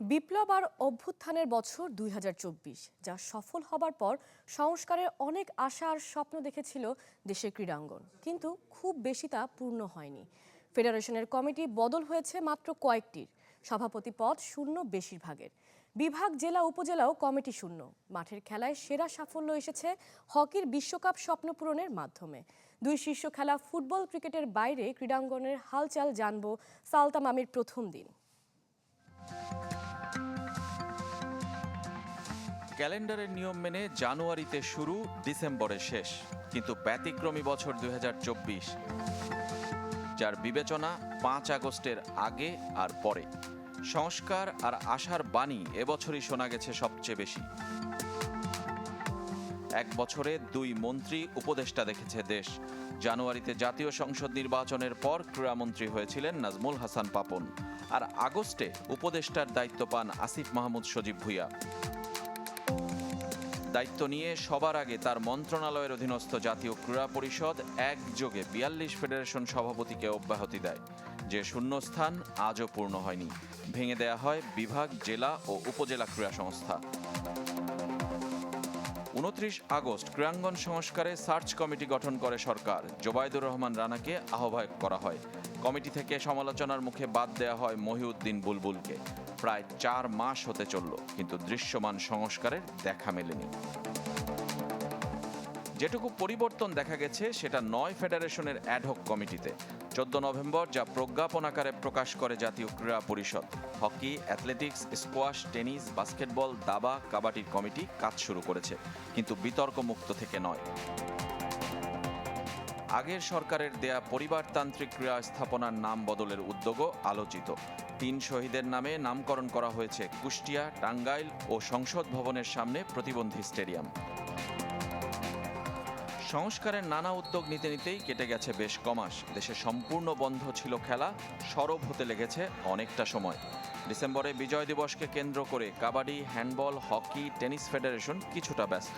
বিপ্লব আর অভ্যুত্থানের বছর দুই হাজার চব্বিশ, যা সফল হবার পর সংস্কারের অনেক আশা আর স্বপ্ন দেখেছিল দেশের ক্রীড়াঙ্গন। কিন্তু খুব বেশি তা পূর্ণ হয়নি। ফেডারেশনের কমিটি বদল হয়েছে মাত্র কয়েকটির, সভাপতি পদ শূন্য বেশিরভাগের। বিভাগ, জেলা, উপজেলাও কমিটি শূন্য। মাঠের খেলায় সেরা সাফল্য এসেছে হকির বিশ্বকাপ স্বপ্ন পূরণের মাধ্যমে। দুই শীর্ষ খেলা ফুটবল ক্রিকেটের বাইরে ক্রীড়াঙ্গনের হালচাল জানব সালতামামির প্রথম দিন। ক্যালেন্ডারের নিয়ম মেনে জানুয়ারিতে শুরু ডিসেম্বরে শেষ, কিন্তু ব্যতিক্রমী বছর দু হাজার চব্বিশ, যার বিবেচনা পাঁচ আগস্টের আগে আর পরে। সংস্কার আর আশার বাণী এবছরই শোনা গেছে সবচেয়ে বেশি। এক বছরে দুই মন্ত্রী উপদেষ্টা দেখেছে দেশ। জানুয়ারিতে জাতীয় সংসদ নির্বাচনের পর ক্রীড়ামন্ত্রী হয়েছিলেন নাজমুল হাসান পাপন। আর আগস্টে উপদেষ্টার দায়িত্ব পান আসিফ মাহমুদ সজীব ভুইয়া। দায়িত্ব নিয়ে সবার আগে তার মন্ত্রণালয়ের অধীনস্থ জাতীয় ক্রীড়া পরিষদ একযোগে বিয়াল্লিশ ফেডারেশন সভাপতিকে অব্যাহতি দেয়। যে শূন্যস্থান আজও পূর্ণ হয়নি। ভেঙে দেয়া হয় বিভাগ, জেলা ও উপজেলা ক্রীড়া সংস্থা। উনত্রিশ আগস্ট ক্রীড়াঙ্গন সংস্কারে সার্চ কমিটি গঠন করে সরকার। জোবায়দুর রহমান রানাকে আহ্বায়ক করা হয়। কমিটি থেকে সমালোচনার মুখে বাদ দেয়া হয় মহিউদ্দিন বুলবুলকে। প্রায় চার মাস হতে চলল, কিন্তু দৃশ্যমান সংস্কারের দেখা মেলেনি। যেটুকু পরিবর্তন দেখা গেছে, সেটা নয় ফেডারেশনের অ্যাডহক কমিটিতে। চোদ্দ নভেম্বর যা প্রজ্ঞাপন আকারে প্রকাশ করে জাতীয় ক্রীড়া পরিষদ। Hockey athletics squash tennis basketball দাবা কাবাডির কমিটি কাজ শুরু করেছে, কিন্তু বিতর্ক মুক্ত থেকে নয়। আগের সরকারের দেয়া পরিবারতান্ত্রিক ক্রীড়া স্থাপনার নাম বদলের উদ্যোগও আলোচিত। তিন শহীদের নামে নামকরণ করা হয়েছে কুষ্টিয়া, টাঙ্গাইল ও সংসদ ভবনের সামনে প্রতিবন্ধী স্টেডিয়াম। সংস্কারের নানা উদ্যোগ নিতে নিতেই কেটে গেছে বেশ কমাস। দেশে সম্পূর্ণ বন্ধ ছিল খেলা, সরব হতে লেগেছে অনেকটা সময়। ডিসেম্বরে বিজয় দিবসকে কেন্দ্র করে kabaddi, handball, hockey, tennis federation কিছুটা ব্যস্ত।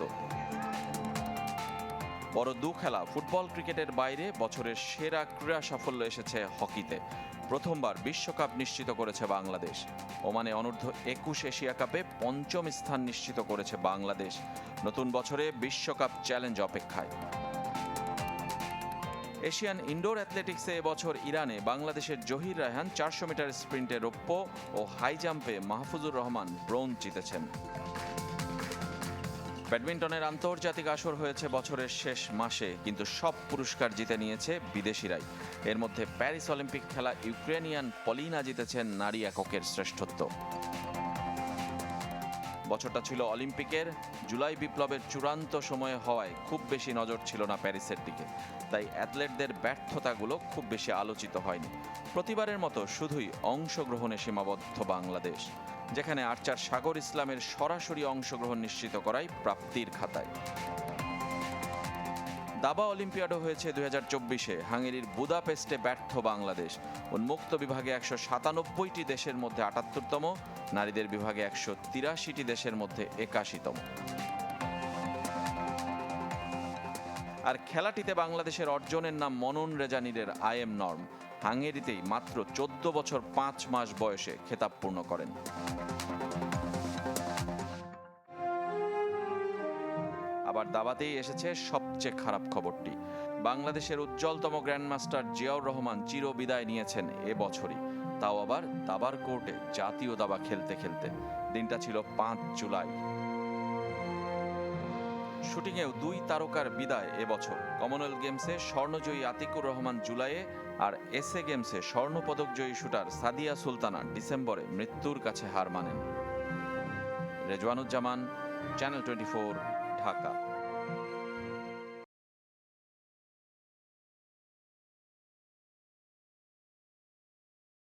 বড় দু খেলা। ফুটবল ক্রিকেটের বাইরে বছরের সেরা ক্রীড়া সাফল্য এসেছে হকিতে। প্রথমবার বিশ্বকাপ নিশ্চিত করেছে বাংলাদেশ। ওমানে অনূর্ধ্ব একুশ এশিয়া কাপে পঞ্চম স্থান নিশ্চিত করেছে বাংলাদেশ। নতুন বছরে বিশ্বকাপ চ্যালেঞ্জ অপেক্ষায়। এশিয়ান ইনডোর অ্যাথলেটিক্সে এবছর ইরানে বাংলাদেশের জহির রায়হান চারশো মিটার স্প্রিন্টে রৌপ্য ও হাই জাম্পে মাহফুজুর রহমান ব্রোঞ্জ জিতেছেন। ব্যাডমিন্টনের আন্তর্জাতিক আসর হয়েছে বছরের শেষ মাসে, কিন্তু সব পুরস্কার জিতে নিয়েছে বিদেশিরাই। এর মধ্যে প্যারিস অলিম্পিক খেলা ইউক্রেনিয়ান পলিনা জিতেছেন নারী এককের শ্রেষ্ঠত্ব। বছরটা ছিল অলিম্পিকের। জুলাই বিপ্লবের চূড়ান্ত সময়ে হওয়ায় খুব বেশি নজর ছিল না প্যারিসের দিকে। তাই অ্যাথলেটদের ব্যর্থতাগুলো খুব বেশি আলোচিত হয়নি। প্রতিবারের মতো শুধুই অংশগ্রহণে সীমাবদ্ধ বাংলাদেশ, যেখানে আর্চার সাগর ইসলামের সরাসরি অংশগ্রহণ নিশ্চিত করাই প্রাপ্তির খাতায়। দাবা অলিম্পিয়াডও হয়েছে দুই হাজার চব্বিশে। হাঙ্গেরির বুদাপেস্টে ব্যর্থ বাংলাদেশ। উন্মুক্ত বিভাগে একশো সাতানব্বইটি দেশের মধ্যে আটাত্তরতম, নারীদের বিভাগে একশো তিরাশিটি দেশের মধ্যে একাশিতম। আর খেলাটিতে বাংলাদেশের অর্জনের নাম মনন রেজানিরের আইএম নর্ম। হাঙ্গেরিতেই মাত্র চোদ্দ বছর পাঁচ মাস বয়সে খেতাব পূর্ণ করেন। আবার দাবাতেই এসেছে সবচেয়ে খারাপ খবরটি। বাংলাদেশের উজ্জ্বলতম গ্র্যান্ডমাস্টার জিয়াউর রহমান চির বিদায় নিয়েছেন এ বছরই। তাও আবার দাবার কোর্টে জাতীয় দাবা খেলতে খেলতে। দিনটা ছিল পাঁচ জুলাই। শুটিংয়েও দুই তারকার বিদায় এবছর কমনওয়েলথ গেমসে স্বর্ণজয়ী আতিকুর রহমান জুলাইয়ে আর এসএ গেমসে স্বর্ণপদকজয়ী শুটার সাদিয়া সুলতানা ডিসেম্বরে মৃত্যুর কাছে হার মানেন। Rezwanuzzaman, channel twenty 墓